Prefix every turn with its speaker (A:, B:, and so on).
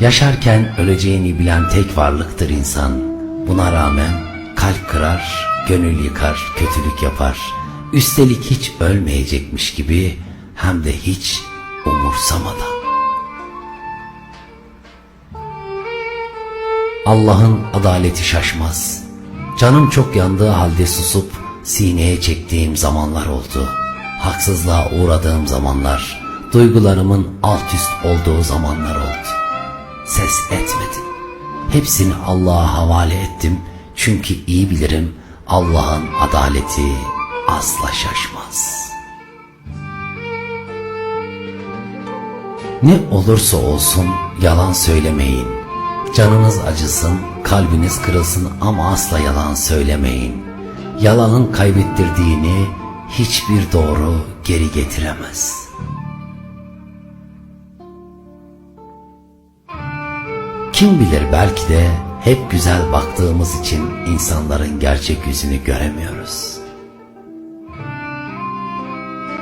A: Yaşarken öleceğini bilen tek varlıktır insan. Buna rağmen kalp kırar, gönül yıkar, kötülük yapar. Üstelik hiç ölmeyecekmiş gibi hem de hiç umursamadan. Allah'ın adaleti şaşmaz. Canım çok yandığı halde susup sineye çektiğim zamanlar oldu. Haksızlığa uğradığım zamanlar, duygularımın alt üst olduğu zamanlar oldu. Ses etmedim. Hepsini Allah'a havale ettim. Çünkü iyi bilirim Allah'ın adaleti asla şaşmaz. Ne olursa olsun yalan söylemeyin. Canınız acısın, kalbiniz kırılsın ama asla yalan söylemeyin. Yalanın kaybettirdiğini hiçbir doğru geri getiremez. Kim bilir belki de hep güzel baktığımız için insanların gerçek yüzünü göremiyoruz.